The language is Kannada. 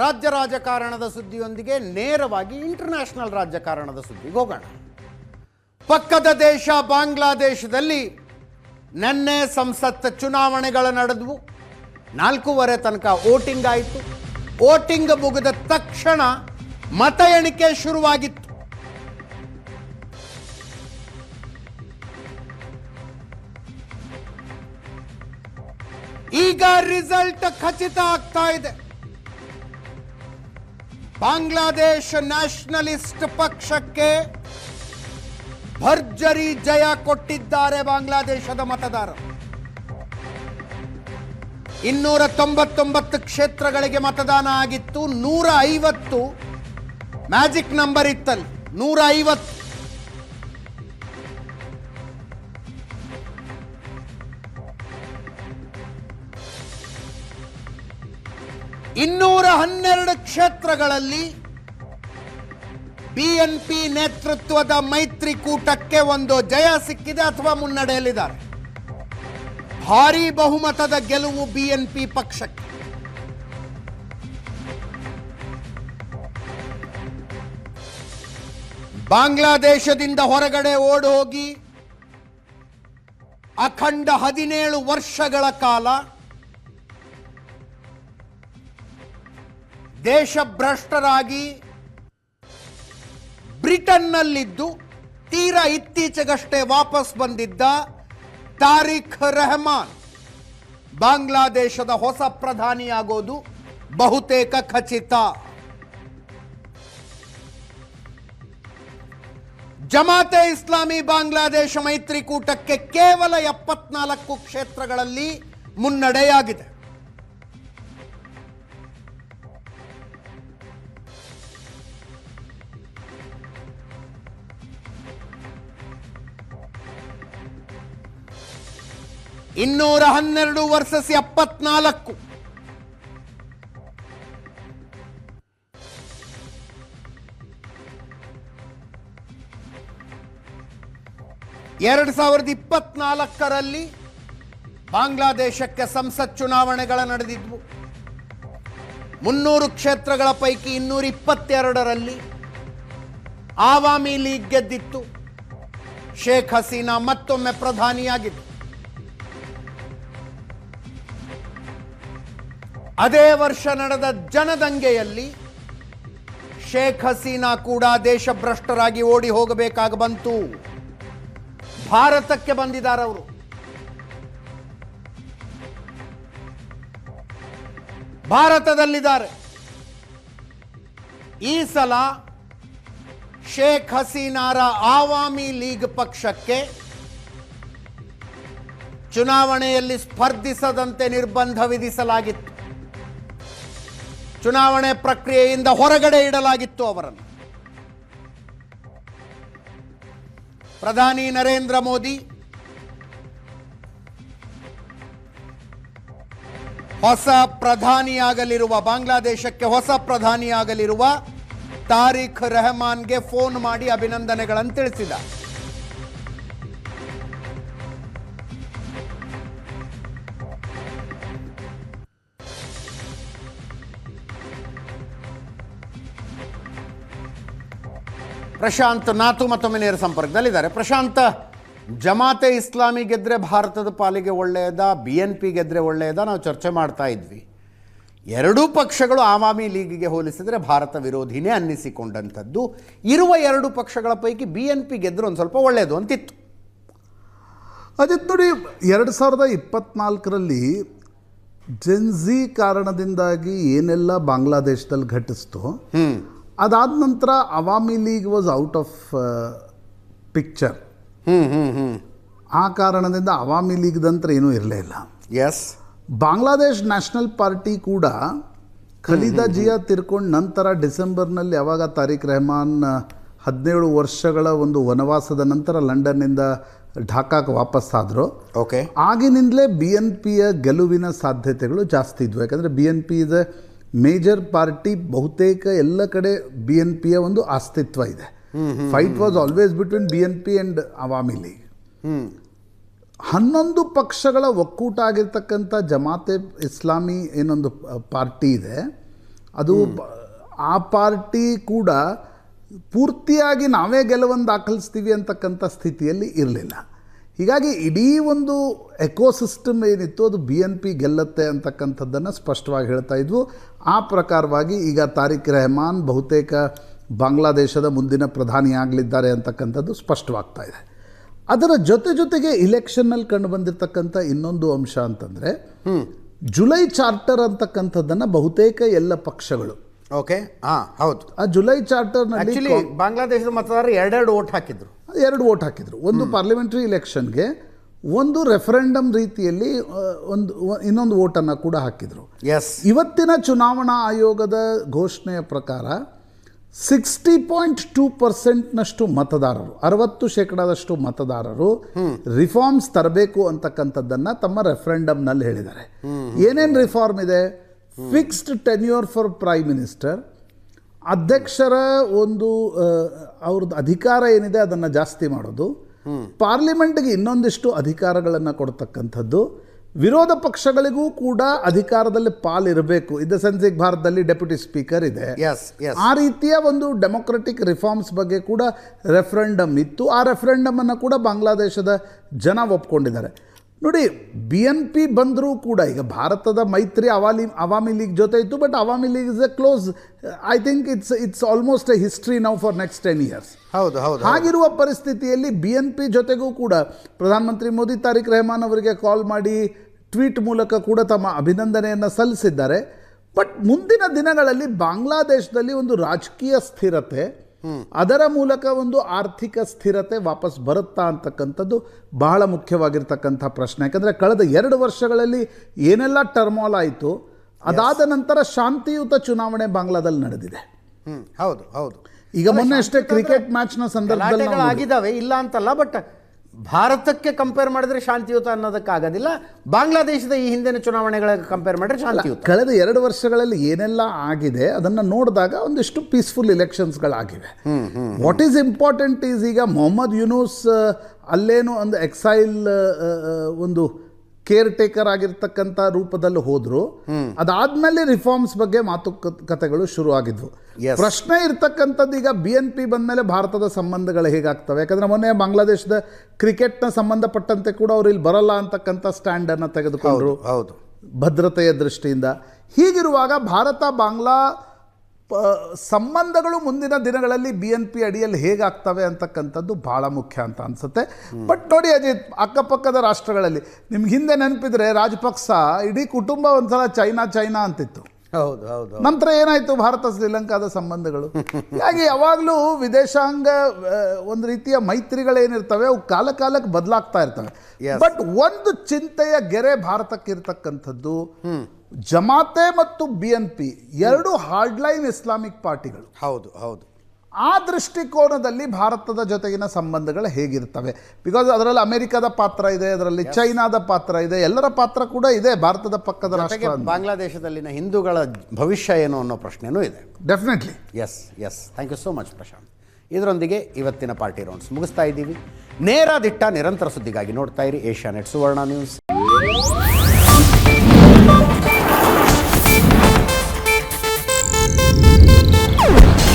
ರಾಜ್ಯ ರಾಜಕಾರಣದ ಸುದ್ದಿಯೊಂದಿಗೆ ನೇರವಾಗಿ ಇಂಟರ್ನ್ಯಾಷನಲ್ ರಾಜಕಾರಣದ ಸುದ್ದಿಗೆ ಹೋಗೋಣ. ಪಕ್ಕದ ದೇಶ ಬಾಂಗ್ಲಾದೇಶದಲ್ಲಿ ನಿನ್ನೆ ಸಂಸತ್ ಚುನಾವಣೆಗಳು ನಡೆದವು. ನಾಲ್ಕೂವರೆ ತನಕ ವೋಟಿಂಗ್ ಆಯಿತು. ವೋಟಿಂಗ್ ಮುಗಿದ ತಕ್ಷಣ ಮತ ಎಣಿಕೆ ಶುರುವಾಗಿತ್ತು. ಈಗ ರಿಸಲ್ಟ್ ಖಚಿತ ಆಗ್ತಾ ಇದೆ. ಬಾಂಗ್ಲಾದೇಶ ನ್ಯಾಷನಲಿಸ್ಟ್ ಪಕ್ಷಕ್ಕೆ ಭರ್ಜರಿ ಜಯ ಕೊಟ್ಟಿದ್ದಾರೆ ಬಾಂಗ್ಲಾದೇಶದ ಮತದಾರರು. ಇನ್ನೂರ ತೊಂಬತ್ತೊಂಬತ್ತು ಕ್ಷೇತ್ರಗಳಿಗೆ ಮತದಾನ ಆಗಿತ್ತು. ನೂರ ಐವತ್ತು ಮ್ಯಾಜಿಕ್ ನಂಬರ್ ಇತ್ತಲ್ಲಿ. ನೂರ ಐವತ್ತು ಇನ್ನೂರ ಹನ್ನೆರಡು ಕ್ಷೇತ್ರಗಳಲ್ಲಿ ಬಿಎನ್ಪಿ ನೇತೃತ್ವದ ಮೈತ್ರಿಕೂಟಕ್ಕೆ ಒಂದು ಜಯ ಸಿಕ್ಕಿದೆ ಅಥವಾ ಮುನ್ನಡೆಯಲ್ಲಿದ್ದಾರೆ. ಭಾರೀ ಬಹುಮತದ ಗೆಲುವು ಬಿಎನ್ಪಿ ಪಕ್ಷಕ್ಕೆ. ಬಾಂಗ್ಲಾದೇಶದಿಂದ ಹೊರಗಡೆ ಓಡಿ ಹೋಗಿ ಅಖಂಡ ಹದಿನೇಳು ವರ್ಷಗಳ ಕಾಲ ದೇಶಭ್ರಷ್ಟರಾಗಿ ಬ್ರಿಟನ್ನಲ್ಲಿದ್ದು ತೀರಾ ಇತ್ತೀಚೆಗಷ್ಟೇ ವಾಪಸ್ ಬಂದಿದ್ದ ತಾರಿಖ್ ರೆಹಮಾನ್. ಬಾಂಗ್ಲಾದೇಶದ ಹೊಸ ಪ್ರಧಾನಿಯಾಗೋದು ಬಹುತೇಕ ಖಚಿತ. ಜಮಾತೆ ಇಸ್ಲಾಮಿ ಬಾಂಗ್ಲಾದೇಶ ಮೈತ್ರಿಕೂಟಕ್ಕೆ ಕೇವಲ ಎಪ್ಪತ್ನಾಲ್ಕು ಕ್ಷೇತ್ರಗಳಲ್ಲಿ ಮುನ್ನಡೆಯಾಗಿದೆ. ಇನ್ನೂರ ಹನ್ನೆರಡು ವರ್ಸಸ್ ಎಪ್ಪತ್ನಾಲ್ಕು. ಎರಡು ಸಾವಿರದ ಇಪ್ಪತ್ನಾಲ್ಕರಲ್ಲಿ ಬಾಂಗ್ಲಾದೇಶಕ್ಕೆ ಸಂಸತ್ ಚುನಾವಣೆಗಳ ನಡೆದಿದ್ವು. ಮುನ್ನೂರು ಕ್ಷೇತ್ರಗಳ ಪೈಕಿ ಇನ್ನೂರ ಇಪ್ಪತ್ತೆರಡರಲ್ಲಿ ಆವಾಮಿ ಲೀಗ್ ಗೆದ್ದಿತ್ತು. ಶೇಖ್ ಹಸೀನಾ ಮತ್ತೊಮ್ಮೆ ಪ್ರಧಾನಿಯಾಗಿತ್ತು ಅದೇ ವರ್ಷ ನಡೆದ ಜನದಂಗೆಯಲ್ಲಿ ಶೇಖ್ ಹಸೀನಾ ಕೂಡ ದೇಶಭ್ರಷ್ಟರಾಗಿ ಓಡಿ ಹೋಗಬೇಕಾಗಿ ಬಂತು. ಭಾರತಕ್ಕೆ ಬಂದಿದ್ದಾರೆ ಅವರು. ಭಾರತದಲ್ಲಿದ್ದಾರೆ. ಈ ಸಲ ಶೇಖ್ ಹಸೀನಾರ ಆವಾಮಿ ಲೀಗ್ ಪಕ್ಷಕ್ಕೆ ಚುನಾವಣೆಯಲ್ಲಿ ಸ್ಪರ್ಧಿಸದಂತೆ ನಿರ್ಬಂಧ ವಿಧಿಸಲಾಗಿತ್ತು. ಚುನಾವಣೆ ಪ್ರಕ್ರಿಯೆಯಿಂದ ಹೊರಗಡೆ ಇಡಲಾಗಿತ್ತು ಅವರನ್ನು. ಪ್ರಧಾನಿ ನರೇಂದ್ರ ಮೋದಿ ಹೊಸ ಪ್ರಧಾನಿಯಾಗಲಿರುವ, ಬಾಂಗ್ಲಾದೇಶಕ್ಕೆ ಹೊಸ ಪ್ರಧಾನಿಯಾಗಲಿರುವ ತಾರಿಖ್ ರೆಹಮಾನ್ಗೆ ಫೋನ್ ಮಾಡಿ ಅಭಿನಂದನೆಗಳನ್ನು ತಿಳಿಸಿದ ಪ್ರಶಾಂತ್ ನಾತು ಮತ್ತೊಮ್ಮೆ ನೇರ ಸಂಪರ್ಕದಲ್ಲಿದ್ದಾರೆ. ಪ್ರಶಾಂತ್ ಜಮಾತೆ ಇಸ್ಲಾಮಿ ಗೆದ್ರೆ ಭಾರತದ ಪಾಲಿಗೆ ಒಳ್ಳೆಯದಾ? ಬಿ ಎನ್ ಪಿ ಗೆದ್ರೆ ಒಳ್ಳೆಯದಾ? ನಾವು ಚರ್ಚೆ ಮಾಡ್ತಾ ಇದ್ವಿ. ಎರಡೂ ಪಕ್ಷಗಳು ಆವಾಮಿ ಲೀಗಿಗೆ ಹೋಲಿಸಿದರೆ ಭಾರತ ವಿರೋಧಿನೇ ಅನ್ನಿಸಿಕೊಂಡಂಥದ್ದು. ಇರುವ ಎರಡು ಪಕ್ಷಗಳ ಪೈಕಿ ಬಿ ಎನ್ ಪಿ ಗೆದ್ರೆ ಒಂದು ಸ್ವಲ್ಪ ಒಳ್ಳೆಯದು ಅಂತಿತ್ತು. ಅಜಿತ್ ನೋಡಿ ಎರಡು ಸಾವಿರದ ಇಪ್ಪತ್ನಾಲ್ಕರಲ್ಲಿ ಜೆನ್ಝಿ ಕಾರಣದಿಂದಾಗಿ ಏನೆಲ್ಲ ಬಾಂಗ್ಲಾದೇಶದಲ್ಲಿ ಘಟಿಸ್ತು ಅದಾದ ನಂತರ Awami League was out of picture ಹ್ಞೂ ಹ್ಞೂ ಹ್ಞೂ ಆ ಕಾರಣದಿಂದ ಅವಾಮಿ ಲೀಗ್ದಂತ್ರ ಏನೂ ಇರಲೇ ಇಲ್ಲ. ಎಸ್ ಬಾಂಗ್ಲಾದೇಶ್ ನ್ಯಾಷನಲ್ ಪಾರ್ಟಿ ಕೂಡ ಖಲೀದಾ ಜಿಯಾ ತಿರ್ಕೊಂಡು ನಂತರ ಡಿಸೆಂಬರ್ನಲ್ಲಿ ಯಾವಾಗ ತಾರಿಕ್ ರೆಹಮಾನ್ ಹದಿನೇಳು ವರ್ಷಗಳ ಒಂದು ವನವಾಸದ ನಂತರ ಲಂಡನ್ನಿಂದ ಢಾಕಾಕ್ಕೆ ವಾಪಸ್ ಆದರು. ಓಕೆ ಆಗಿನಿಂದಲೇ ಬಿ ಎನ್ ಪಿಯ ಗೆಲುವಿನ ಸಾಧ್ಯತೆಗಳು ಜಾಸ್ತಿ ಇದ್ವು. ಯಾಕಂದರೆ B N P is a major party ಬಹುತೇಕ ಎಲ್ಲ ಕಡೆ ಬಿ ಎನ್ ಪಿಯ ಒಂದು ಅಸ್ತಿತ್ವ ಇದೆ. Fight was always between B N P and Awami League ಹನ್ನೊಂದು ಪಕ್ಷಗಳ ಒಕ್ಕೂಟ ಆಗಿರ್ತಕ್ಕಂಥ ಜಮಾತೆ ಇಸ್ಲಾಮಿ ಏನೊಂದು ಪಾರ್ಟಿ ಇದೆ. ಅದು ಆ ಪಾರ್ಟಿ ಕೂಡ ಪೂರ್ತಿಯಾಗಿ ನಾವೇ ಗೆಲುವನ್ನು ದಾಖಲಿಸ್ತೀವಿ ಅಂತಕ್ಕಂಥ ಸ್ಥಿತಿಯಲ್ಲಿ ಇರಲಿಲ್ಲ. ಹೀಗಾಗಿ ಇಡೀ ಒಂದು ಎಕೋಸಿಸ್ಟಮ್ ಏನಿತ್ತು ಅದು ಬಿ ಎನ್ ಪಿ ಗೆಲ್ಲತ್ತೆ ಅಂತಕ್ಕಂಥದ್ದನ್ನು ಸ್ಪಷ್ಟವಾಗಿ ಹೇಳ್ತಾ ಇದ್ವು. ಆ ಪ್ರಕಾರವಾಗಿ ಈಗ ತಾರಿಕ್ ರೆಹಮಾನ್ ಬಹುತೇಕ ಬಾಂಗ್ಲಾದೇಶದ ಮುಂದಿನ ಪ್ರಧಾನಿಯಾಗಲಿದ್ದಾರೆ ಅಂತಕ್ಕಂಥದ್ದು ಸ್ಪಷ್ಟವಾಗ್ತಾ ಇದೆ. ಅದರ ಜೊತೆ ಜೊತೆಗೆ ಇಲೆಕ್ಷನ್ನಲ್ಲಿ ಕಂಡು ಬಂದಿರತಕ್ಕಂಥ ಇನ್ನೊಂದು ಅಂಶ ಅಂತಂದರೆ ಜುಲೈ ಚಾರ್ಟರ್ ಅಂತಕ್ಕಂಥದ್ದನ್ನು ಬಹುತೇಕ ಎಲ್ಲ ಪಕ್ಷಗಳು ಓಕೆ ಹಾ ಹೌದು. ಆ ಜುಲೈ ಚಾರ್ಟರ್ನಲ್ಲಿ ಆಕ್ಚುಲಿ ಬಾಂಗ್ಲಾದೇಶದ ಮತದಾರರು ಎರಡೆರಡು ಓಟ್ ಹಾಕಿದ್ರು. ಎರಡು ವೋಟ್ ಹಾಕಿದ್ರು. ಒಂದು ಪಾರ್ಲಿಮೆಂಟ್ರಿ ಇಲೆಕ್ಷನ್ಗೆ ಒಂದು ರೆಫರೆಂಡಮ್ ರೀತಿಯಲ್ಲಿ ಆ, ಒಂದು ಒ- ಇನ್ನೊಂದು ವೋಟನ್ನು ಕೂಡ ಹಾಕಿದರು. ಎಸ್ ಇವತ್ತಿನ ಚುನಾವಣಾ ಆಯೋಗದ ಘೋಷಣೆಯ ಪ್ರಕಾರ ಸಿಕ್ಸ್ಟಿ ಪಾಯಿಂಟ್ ಟೂ ಪರ್ಸೆಂಟ್ನಷ್ಟು ಮತದಾರರು ಅರವತ್ತು ಶೇಕಡಾದಷ್ಟು ಮತದಾರರು ರಿಫಾರ್ಮ್ಸ್ ತರಬೇಕು ಅಂತಕ್ಕಂಥದ್ದನ್ನು ತಮ್ಮ ರೆಫರೆಂಡಮ್ನಲ್ಲಿ ಹೇಳಿದ್ದಾರೆ. ಏನೇನು ರಿಫಾರ್ಮ್ ಇದೆ? Fixed tenure for prime minister ಅಧ್ಯಕ್ಷರ ಒಂದು ಅವ್ರದ್ದು ಅಧಿಕಾರ ಏನಿದೆ ಅದನ್ನು ಜಾಸ್ತಿ ಮಾಡೋದು. ಪಾರ್ಲಿಮೆಂಟ್ಗೆ ಇನ್ನೊಂದಿಷ್ಟು ಅಧಿಕಾರಗಳನ್ನು ಕೊಡ್ತಕ್ಕಂಥದ್ದು. ವಿರೋಧ ಪಕ್ಷಗಳಿಗೂ ಕೂಡ ಅಧಿಕಾರದಲ್ಲಿ ಪಾಲಿರಬೇಕು. ಇನ್ ದ ಸೆನ್ಸ್ ಈಗ ಭಾರತದಲ್ಲಿ ಡೆಪ್ಯೂಟಿ ಸ್ಪೀಕರ್ ಇದೆ. ಆ ರೀತಿಯ ಒಂದು ಡೆಮೊಕ್ರೆಟಿಕ್ ರಿಫಾರ್ಮ್ಸ್ ಬಗ್ಗೆ ಕೂಡ ರೆಫರೆಂಡಮ್ ಇತ್ತು. ಆ ರೆಫರೆಂಡಮ್ ಅನ್ನು ಕೂಡ ಬಾಂಗ್ಲಾದೇಶದ ಜನ ಒಪ್ಕೊಂಡಿದ್ದಾರೆ. ನೋಡಿ ಬಿ ಎನ್ ಪಿ ಬಂದರೂ ಕೂಡ ಈಗ ಭಾರತದ ಮೈತ್ರಿ ಅವಾಲಿ ಅವಾಮಿ ಲೀಗ್ ಜೊತೆ ಇತ್ತು but Awami League is a close I think it's it's almost a history now for next ten years ಹೌದು ಹೌದು ಹಾಗಿರುವ ಪರಿಸ್ಥಿತಿಯಲ್ಲಿ ಬಿ ಎನ್ ಪಿ ಜೊತೆಗೂ ಕೂಡ ಪ್ರಧಾನಮಂತ್ರಿ ಮೋದಿ ತಾರಿಕ್ ರೆಹಮಾನ್ ಅವರಿಗೆ ಕಾಲ್ ಮಾಡಿ ಟ್ವೀಟ್ ಮೂಲಕ ಕೂಡ ತಮ್ಮ ಅಭಿನಂದನೆಯನ್ನು ಸಲ್ಲಿಸಿದ್ದಾರೆ. ಬಟ್ ಮುಂದಿನ ದಿನಗಳಲ್ಲಿ ಬಾಂಗ್ಲಾದೇಶದಲ್ಲಿ ಒಂದು ರಾಜಕೀಯ ಸ್ಥಿರತೆ ಅದರ ಮೂಲಕ ಒಂದು ಆರ್ಥಿಕ ಸ್ಥಿರತೆ ವಾಪಸ್ ಬರುತ್ತಾ ಅಂತಕ್ಕಂಥದ್ದು ಬಹಳ ಮುಖ್ಯವಾಗಿರ್ತಕ್ಕಂಥ ಪ್ರಶ್ನೆ. ಯಾಕಂದರೆ ಕಳೆದ ಎರಡು ವರ್ಷಗಳಲ್ಲಿ ಏನೆಲ್ಲ ಟರ್ಮಾಲ್ ಆಯಿತು ಅದಾದ ನಂತರ ಶಾಂತಿಯುತ ಚುನಾವಣೆ ಬಾಂಗ್ಲಾದಲ್ಲಿ ನಡೆದಿದೆ. ಹೌದು ಹೌದು. ಈಗ ಮೊನ್ನೆ ಅಷ್ಟೇ ಕ್ರಿಕೆಟ್ ಮ್ಯಾಚ್ನ ಸಂದರ್ಭದಲ್ಲಿ ಆಗಿದ್ದಾವೆ ಇಲ್ಲ ಅಂತಲ್ಲ ಬಟ್ ಭಾರತಕ್ಕೆ ಕಂಪೇರ್ ಮಾಡಿದ್ರೆ ಶಾಂತಿಯುತ ಅನ್ನೋದಕ್ಕಾಗೋದಿಲ್ಲ. ಬಾಂಗ್ಲಾದೇಶದ ಈ ಹಿಂದಿನ ಚುನಾವಣೆಗಳ ಕಂಪೇರ್ ಮಾಡಿದ್ರೆ ಶಾಂತಿಯುತ. ಕಳೆದ ಎರಡು ವರ್ಷಗಳಲ್ಲಿ ಏನೆಲ್ಲ ಆಗಿದೆ ಅದನ್ನು ನೋಡಿದಾಗ ಒಂದಿಷ್ಟು ಪೀಸ್ಫುಲ್ ಎಲೆಕ್ಷನ್ಸ್ಗಳಾಗಿವೆ ವಾಟ್ ಈಸ್ ಇಂಪಾರ್ಟೆಂಟ್ ಈಸ್ ಈಗ ಮೊಹಮ್ಮದ್ ಯುನೂಸ್ ಅಲ್ಲೇನು ಒಂದು ಎಕ್ಸೈಲ್ ಒಂದು ಕೇರ್ ಟೇಕರ್ ಆಗಿರ್ತಕ್ಕಂಥ ರೂಪದಲ್ಲಿ ಹೋದ್ರು. ಅದಾದ್ಮೇಲೆ ರಿಫಾರ್ಮ್ಸ್ ಬಗ್ಗೆ ಮಾತುಕತೆಗಳು ಶುರು ಆಗಿದ್ವು ಪ್ರಶ್ನೆ ಇರ್ತಕ್ಕಂಥದ್ದು ಈಗ ಬಿ ಎನ್ ಪಿ ಬಂದಮೇಲೆ ಭಾರತದ ಸಂಬಂಧಗಳು ಹೇಗಾಗ್ತವೆ? ಯಾಕಂದ್ರೆ ಮೊನ್ನೆ ಬಾಂಗ್ಲಾದೇಶದ ಕ್ರಿಕೆಟ್ನ ಸಂಬಂಧಪಟ್ಟಂತೆ ಕೂಡ ಅವ್ರು ಇಲ್ಲಿ ಬರಲ್ಲ ಅಂತಕ್ಕಂಥ ಸ್ಟ್ಯಾಂಡನ್ನು ತೆಗೆದುಕೊಂಡ್ರು. ಹೌದು. ಭದ್ರತೆಯ ದೃಷ್ಟಿಯಿಂದ. ಹೀಗಿರುವಾಗ ಭಾರತ ಬಾಂಗ್ಲಾ ಸಂಬಂಧಗಳು ಮುಂದಿನ ದಿನಗಳಲ್ಲಿ ಬಿ ಎನ್ ಪಿ ಅಡಿಯಲ್ಲಿ ಹೇಗಾಗ್ತವೆ ಅಂತಕ್ಕಂಥದ್ದು ಭಾಳ ಮುಖ್ಯ ಅಂತ ಅನಿಸುತ್ತೆ. ಬಟ್ ನೋಡಿ ಅಜಿತ್, ಅಕ್ಕಪಕ್ಕದ ರಾಷ್ಟ್ರಗಳಲ್ಲಿ ನಿಮ್ಗೆ ಹಿಂದೆ ನೆನಪಿದ್ರೆ ರಾಜಪಕ್ಸ ಇಡೀ ಕುಟುಂಬ ಒಂದ್ಸಲ ಚೈನಾ ಚೈನಾ ಅಂತಿತ್ತು. ಹೌದು ಹೌದು ನಂತರ ಏನಾಯಿತು? ಭಾರತ ಶ್ರೀಲಂಕಾದ ಸಂಬಂಧಗಳು. ಹೀಗಾಗಿ ಯಾವಾಗಲೂ ವಿದೇಶಾಂಗ ಒಂದು ರೀತಿಯ ಮೈತ್ರಿಗಳೇನಿರ್ತವೆ ಅವು ಕಾಲ ಕಾಲಕ್ಕೆ ಬದಲಾಗ್ತಾ ಇರ್ತವೆ. ಬಟ್ ಒಂದು ಚಿಂತೆಯ ಗೆರೆ ಭಾರತಕ್ಕೆ ಇರ್ತಕ್ಕಂಥದ್ದು ಜಮಾತೆ ಮತ್ತು ಬಿ ಎನ್ ಪಿ ಎರಡು ಹಾರ್ಡ್ಲೈನ್ ಇಸ್ಲಾಮಿಕ್ ಪಾರ್ಟಿಗಳು ಹೌದು ಹೌದು. ಆ ದೃಷ್ಟಿಕೋನದಲ್ಲಿ ಭಾರತದ ಜೊತೆಗಿನ ಸಂಬಂಧಗಳು ಹೇಗಿರ್ತವೆ ಬಿಕಾಸ್ ಅದರಲ್ಲಿ ಅಮೆರಿಕದ ಪಾತ್ರ ಇದೆ ಅದರಲ್ಲಿ ಚೈನಾದ ಪಾತ್ರ ಇದೆ ಎಲ್ಲರ ಪಾತ್ರ ಕೂಡ ಇದೆ ಭಾರತದ ಪಕ್ಕದ ರಾಷ್ಟ್ರ ಬಾಂಗ್ಲಾದೇಶದಲ್ಲಿನ ಹಿಂದೂಗಳ ಭವಿಷ್ಯ ಏನು ಅನ್ನೋ ಪ್ರಶ್ನೆನೂ ಇದೆ. Definitely yes yes thank you so much Prashant ಇದರೊಂದಿಗೆ ಇವತ್ತಿನ ಪಾರ್ಟಿ ರೌಂಡ್ಸ್ ಮುಗಿಸ್ತಾ ಇದ್ದೀವಿ. ನೇರ ದಿಟ್ಟ ನಿರಂತರ ಸುದ್ದಿಗಾಗಿ ನೋಡ್ತಾ ಇರಿ ಏಷ್ಯಾ ನೆಟ್ ಸುವರ್ಣ ನ್ಯೂಸ್.